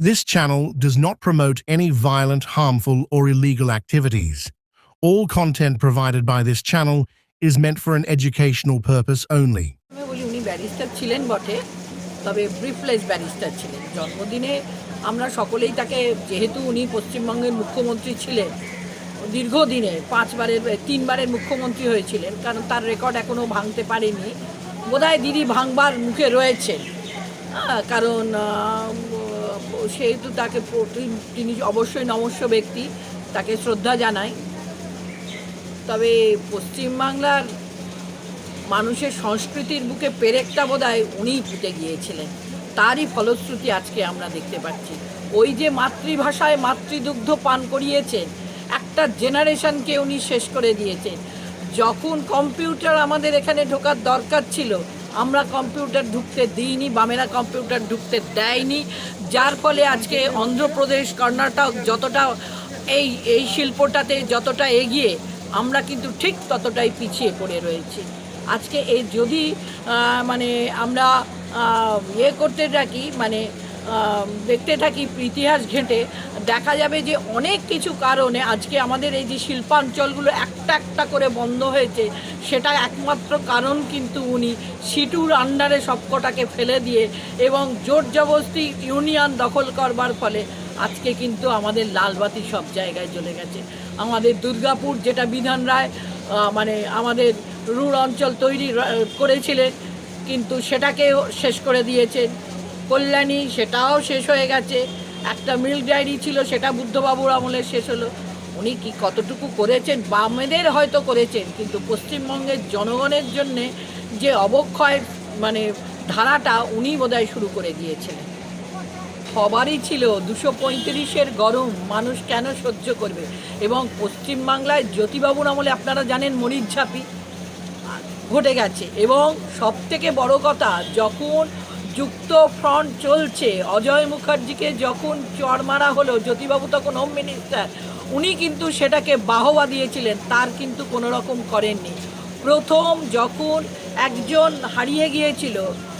This channel does not promote any violent, harmful, or illegal activities. All content provided by this channel is meant for an educational purpose only. আমি বলি উনি barrister ছিলেন বটে তবে ব্রিফলেস barrister ছিলেন জন্মদিনে আমরা সকলেই তাকে যেহেতু উনি পশ্চিমবঙ্গের মুখ্যমন্ত্রী ছিলেন দীর্ঘদিনে পাঁচবারের তিনবারের মুখ্যমন্ত্রী হয়েছিলেন কারণ তার রেকর্ড এখনও ভাঙতে পারেনি বোধহয় দিদি ভাঙবার মুখে রয়েছে হ্যাঁ, কারণ আহ, সেহেতু তাকে তিনি অবশ্যই নমস্য ব্যক্তি, তাকে শ্রদ্ধা জানাই। তবে পশ্চিমবাংলার মানুষের সংস্কৃতির বুকে পেরেকটা বোধ হয় উনিই পুঁতে গিয়েছিলেন। তারই ফলশ্রুতি আজকে আমরা দেখতে পাচ্ছি। ওই যে মাতৃভাষায় মাতৃদুগ্ধ পান করিয়েছেন, একটা জেনারেশনকে উনি শেষ করে দিয়েছেন। যখন কম্পিউটার আমাদের এখানে ঢোকার দরকার ছিল আমরা কম্পিউটার ঢুকতে দিইনি, বামেরা কম্পিউটার ঢুকতে দেয়নি। যার ফলে আজকে অন্ধ্রপ্রদেশ, কর্ণাটক যতটা এই এই শিল্পটাতে যতটা এগিয়ে, আমরা কিন্তু ঠিক ততটাই পিছিয়ে পড়ে রয়েছি। আজকে এই যদি মানে আমরা ইয়ে করতে থাকি মানে দেখতে থাকি ইতিহাস ঘেঁটে, দেখা যাবে যে অনেক কিছু কারণে আজকে আমাদের এই যে শিল্পাঞ্চলগুলো একটা একটা করে বন্ধ হয়েছে, সেটা একমাত্র কারণ কিন্তু উনি সিটুর আন্ডারে সবকটাকে ফেলে দিয়ে এবং জোর জবরদস্তি ইউনিয়ন দখল করবার ফলে আজকে কিন্তু আমাদের লালবাতি সব জায়গায় চলে গেছে। আমাদের দুর্গাপুর যেটা বিধান রায় মানে আমাদের রুড় অঞ্চল তৈরি করেছিলেন, কিন্তু সেটাকেও শেষ করে দিয়েছেন। কল্যাণী, সেটাও শেষ হয়ে গেছে। একটা মিল্ক ডায়েরি ছিল, সেটা বুদ্ধবাবুর আমলে শেষ হলো। উনি কি কতটুকু করেছেন? বামেদের হয়তো করেছেন, কিন্তু পশ্চিমবঙ্গের জনগণের জন্যে যে অবক্ষয় মানে ধারাটা উনি বোধহয় শুরু করে দিয়েছিলেন। সবারই ছিল, দুশো পঁয়ত্রিশের গরম, মানুষ কেন সহ্য করবে? এবং পশ্চিমবাংলায় জ্যোতিবাবুর আমলে আপনারা জানেন মরিচঝাপি ঘটে গেছে। এবং সব থেকে বড় কথা, যখন যুক্ত ফ্রন্ট চলছে। অজয় মুখার্জিকে যখন চর মারা হলো জ্যোতিবাবু তখন হোম মিনিস্টার উনি কিন্তু সেটাকে বাহবা দিয়েছিলেন তার কিন্তু কোনো রকম করেননি। প্রথম যখন একজন হারিয়ে গিয়েছিল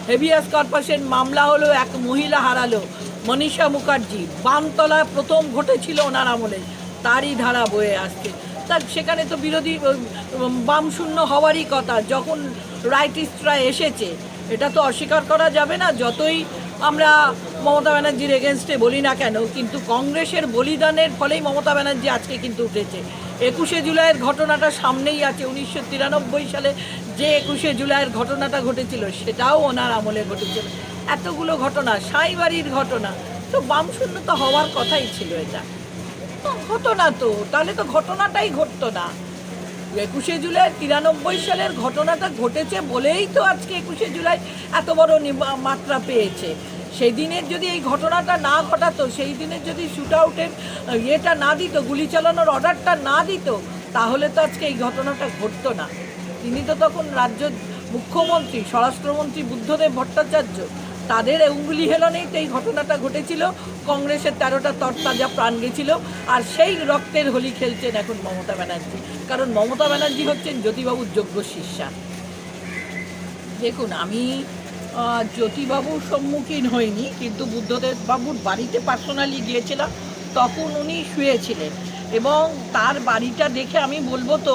হেভিয়াস কর্পোরেশন মামলা হলো এক মহিলা হারালো মনীষা মুখার্জি। বামতলা প্রথম ঘটেছিল ওনার আমলে তারই ধারা বয়ে আসছে। তার সেখানে তো বিরোধী উম, বামশূন্য হওয়ারই কথা। যখন রাইটিস্টরা এসেছে এটা তো অস্বীকার করা যাবে না, যতই আমরা মমতা ব্যানার্জির এগেনস্টে বলি না কেন, কিন্তু কংগ্রেসের বলিদানের ফলেই মমতা ব্যানার্জি আজকে কিন্তু উঠেছে। একুশে জুলাইয়ের ঘটনাটা সামনেই আছে, উনিশশো তিরানব্বই সালে যে একুশে জুলাইয়ের ঘটনাটা ঘটেছিল, সেটাও ওনার আমলে ঘটেছিল। এতগুলো ঘটনা, সাঁইবাড়ির ঘটনা, তো বাম বামশূন্য তো হওয়ার কথাই ছিল এটা। তো হতো না তো, তাহলে তো ঘটনাটাই ঘটতো না। একুশে জুলাই তিরানব্বই সালের ঘটনাটা ঘটেছে বলেই তো আজকে একুশে জুলাই এত বড় মাত্রা পেয়েছে। সেই দিনের যদি এই ঘটনাটা না ঘটাতো, সেই দিনের যদি শ্যুট আউটের ইয়েটা না দিত, গুলি চালানোর অর্ডারটা না দিত, তাহলে তো আজকে এই ঘটনাটা ঘটতো না। তিনি তো তখন রাজ্য মুখ্যমন্ত্রী, স্বরাষ্ট্রমন্ত্রী বুদ্ধদেব ভট্টাচার্য তাদের উঙ্গুলি হেলনেই তো এই ঘটনাটা ঘটেছিল। কংগ্রেসের তেরোটা তরতাজা প্রাণ গেছিল। আর সেই রক্তের হোলি খেলছেন এখন মমতা ব্যানার্জি। কারণ মমতা ব্যানার্জি হচ্ছেন জ্যোতিবাবুর যোগ্য শিষ্যা। দেখুন, আমি জ্যোতিবাবুর সম্মুখীন হইনি, কিন্তু বুদ্ধদেব বাবুর বাড়িতে পার্সোনালি গিয়েছিলাম, তখন উনি শুয়েছিলেন। এবং তার বাড়িটা দেখে আমি বলব তো,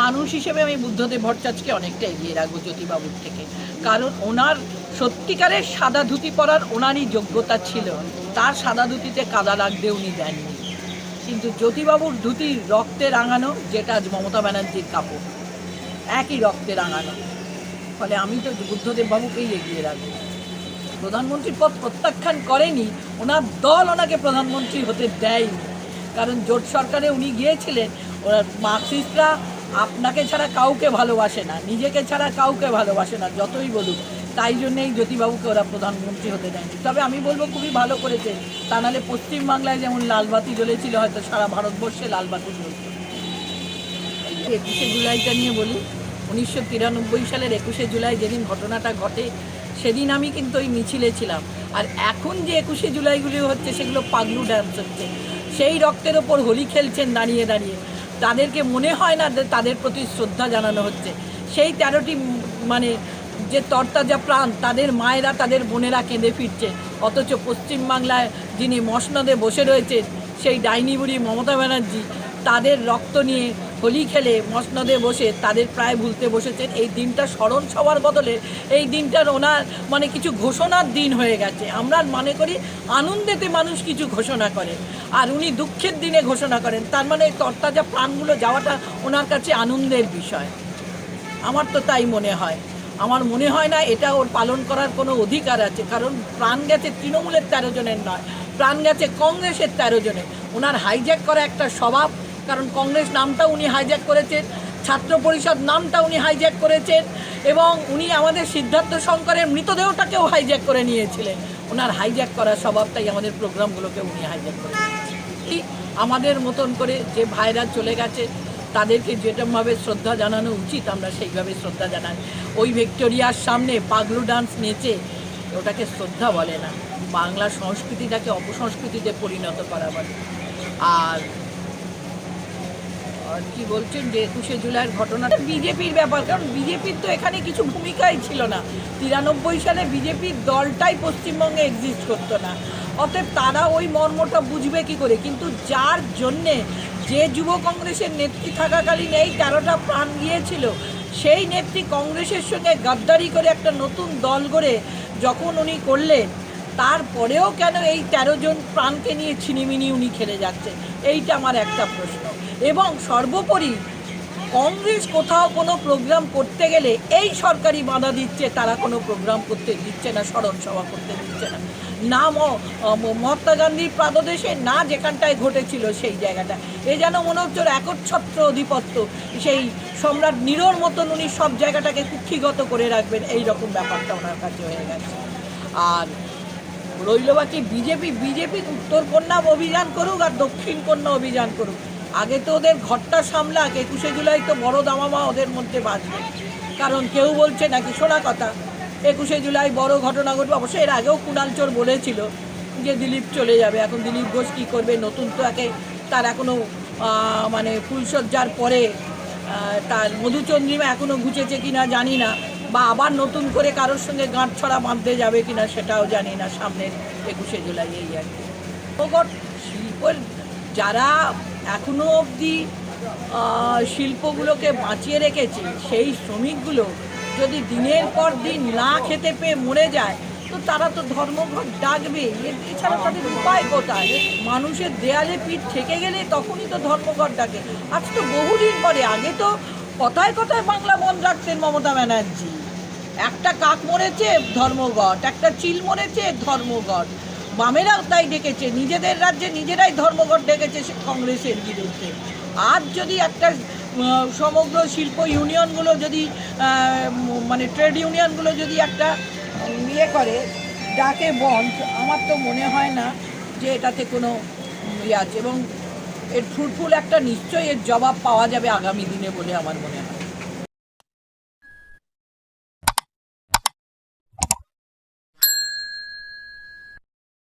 মানুষ হিসেবে আমি বুদ্ধদেব ভট্টাচার্যকে অনেকটা এগিয়ে রাখব জ্যোতিবাবুর থেকে। কারণ ওনার সত্যিকারের সাদা ধুতি পরার ওনারই যোগ্যতা ছিল। তার সাদা ধুতিতে কাদা লাগতে উনি দেননি। কিন্তু জ্যোতিবাবুর ধুতি রক্তে রাঙানো, যেটা আজ মমতা ব্যানার্জির কাপড়। একই রক্তে রাঙানো। ফলে আমি তো বুদ্ধদেববাবুকেই এগিয়ে রাখব। প্রধানমন্ত্রীর পদ প্রত্যাখ্যান করেনি, ওনার দল ওনাকে প্রধানমন্ত্রী হতে দেয়নি। কারণ জোট সরকারে উনি গিয়েছিলেন ওরা মার্কসিস্টরা আপনাকে ছাড়া কাউকে ভালোবাসে না, নিজেকে ছাড়া কাউকে ভালোবাসে না, যতই বলুক। তাই জন্যেই জ্যোতিবাবুকে ওরা প্রধানমন্ত্রী হতে দেয়নি। তবে আমি বলব খুবই ভালো করেছে। তা নাহলে পশ্চিমবাংলায় যেমন লালবাতি জ্বলেছিল, হয়তো সারা ভারতবর্ষে লালবাতি জ্বলত। একুশে জুলাইটা নিয়ে বলি, উনিশশো তিরানব্বই সালের একুশে জুলাই যেদিন ঘটনাটা ঘটে, সেদিন আমি কিন্তু ওই মিছিলে ছিলাম। আর এখন যে একুশে জুলাইগুলি হচ্ছে, সেগুলো পাগলু ড্যান্স হচ্ছে। সেই রক্তের ওপর হোলি খেলছেন দাঁড়িয়ে দাঁড়িয়ে। তাদেরকে মনে হয় না তাদের প্রতি শ্রদ্ধা জানানো হচ্ছে। সেই তেরোটি মানে যে তরতাজা প্রাণ তাদের মায়েরা তাদের বোনেরা কেঁদে ফিরছে। অথচ পশ্চিমবাংলায় যিনি মসনদে বসে রয়েছেন, সেই ডাইনি বুড়ি মমতা ব্যানার্জি তাদের রক্ত নিয়ে হোলি খেলে মসনদে বসে তাদের প্রায় ভুলতে বসেছেন। এই দিনটা স্মরণ সবার বদলে, এই দিনটার ওনার মানে কিছু ঘোষণার দিন হয়ে গেছে। আমরা মনে করি আনন্দেতে মানুষ কিছু ঘোষণা করে। আর উনি দুঃখের দিনে ঘোষণা করেন। তার মানে এই তরতাজা প্রাণগুলো যাওয়াটা ওনার কাছে আনন্দের বিষয়। আমার তো তাই মনে হয়। আমার মনে হয় না এটা ওর পালন করার কোনো অধিকার আছে, কারণ প্রাণ গেছে তৃণমূলের তেরো জনের নয়, প্রাণ গেছে কংগ্রেসের তেরো জনের। ওনার হাইজ্যাক করা একটা স্বভাব, কারণ কংগ্রেস নামটা উনি হাইজ্যাক করেছেন, ছাত্র পরিষদ নামটা উনি হাইজ্যাক করেছেন, এবং উনি আমাদের সিদ্ধার্থ শঙ্করের মৃতদেহটাকেও হাইজ্যাক করে নিয়েছিলেন। ওনার হাইজ্যাক করার স্বভাবটাই আমাদের প্রোগ্রামগুলোকে উনি হাইজ্যাক করে আমাদের মতন করে যে ভাইরা চলে গেছে তাদেরকে যেরকমভাবে শ্রদ্ধা জানানো উচিত, আমরা সেইভাবে শ্রদ্ধা জানাই। ওই ভিক্টোরিয়ার সামনে পাগলু ডান্স নেচে ওটাকে শ্রদ্ধা বলে না। বাংলা সংস্কৃতিটাকে অপসংস্কৃতিতে পরিণত করা বলে। আর কি বলছেন যে একুশে জুলাইয়ের ঘটনাটা বিজেপির ব্যাপার, কারণ বিজেপির তো এখানে কিছু ভূমিকাই ছিল না। তিরানব্বই সালে বিজেপির দলটাই পশ্চিমবঙ্গে এক্সিস্ট করতো না। অতএব তারা ওই মর্মটা বুঝবে কি করে? কিন্তু যার জন্যে যে যুব কংগ্রেসের নেত্রী থাকাকালীন এই তেরোটা প্রাণ গিয়েছিল, সেই নেত্রী কংগ্রেসের সঙ্গে গাদ্দারি করে একটা নতুন দল গড়ে যখন উনি করলেন, তারপরেও কেন এই তেরো জন প্রাণকে নিয়ে ছিনিমিনি উনি খেলে যাচ্ছে? এইটা আমার একটা প্রশ্ন। এবং সর্বোপরি, কংগ্রেস কোথাও কোনো প্রোগ্রাম করতে গেলে এই সরকারি বাধা দিচ্ছে, তারা কোনো প্রোগ্রাম করতে দিচ্ছে না, স্মরণ সভা করতে দিচ্ছে না। না মহাত্মা গান্ধীর পাদদেশে না যেখানটায় ঘটেছিল সেই জায়গাটা। এ যেন মনে হচ্ছে ওর একচ্ছত্র অধিপত্য সেই সম্রাট নিরোর মতন উনি সব জায়গাটাকে কুক্ষিগত করে রাখবেন, এই রকম ব্যাপারটা ওনার কাছে হয়ে গেছে। আর রইল বাকি বিজেপি বিজেপি উত্তর কন্যা অভিযান করুক আর দক্ষিণ কন্যা অভিযান করুক। আগে তো ওদের ঘরটা সামলাক, একুশে জুলাই তো বড় দামামা ওদের মধ্যে বাঁচবে। কারণ কেউ বলছে নাকি শোনা কথা একুশে জুলাই বড় ঘটনা ঘটবে। অবশ্যই এর আগেও কুণাল চোর বলেছিল যে দিলীপ চলে যাবে। এখন দিলীপ ঘোষ কী করবে? নতুন তো একে তার এখনও মানে ফুলসজ্জার পরে তার মধুচন্দ্রিমা এখনও ঘুচেছে কি না জানি না বা আবার নতুন করে কারোর সঙ্গে গাঁট ছড়া বাঁধতে যাবে কি না সেটাও জানি না সামনের একুশে জুলাই এই আর কি। শিল্পের যারা এখনও অবধি শিল্পগুলোকে বাঁচিয়ে রেখেছে, সেই শ্রমিকগুলো যদি দিনের পর দিন না খেতে পেয়ে মরে যায়, তো তারা তো ধর্মঘট ডাকবে। এছাড়া তাদের উপায় কোথায়? মানুষের দেয়ালে পিঠ থেকে গেলে তখনই তো ধর্মঘট ডাকে। আজ তো বহুদিন পরে, আগে তো কথায় কথায় বাংলা বন্ধ রাখতেন মমতা ব্যানার্জি। একটা কাক মরেছে, ধর্মঘট। একটা চিল মরেছে, ধর্মঘট। বামেরাও তাই ডেকেছে। নিজেদের রাজ্যে নিজেরাই ধর্মঘট ডেকেছে কংগ্রেসের বিরুদ্ধে। আজ যদি একটা সমগ্র শিল্প ইউনিয়নগুলো যদি মানে ট্রেড ইউনিয়নগুলো যদি একটা ইয়ে করে ডাকে বন্ধ আমার তো মনে হয় না যে এটাতে কোনো ইয়ে আছে। এবং এর ফ্রুটফুল একটা নিশ্চয়ই এর জবাব পাওয়া যাবে আগামী দিনে বলে আমার মনে হয়।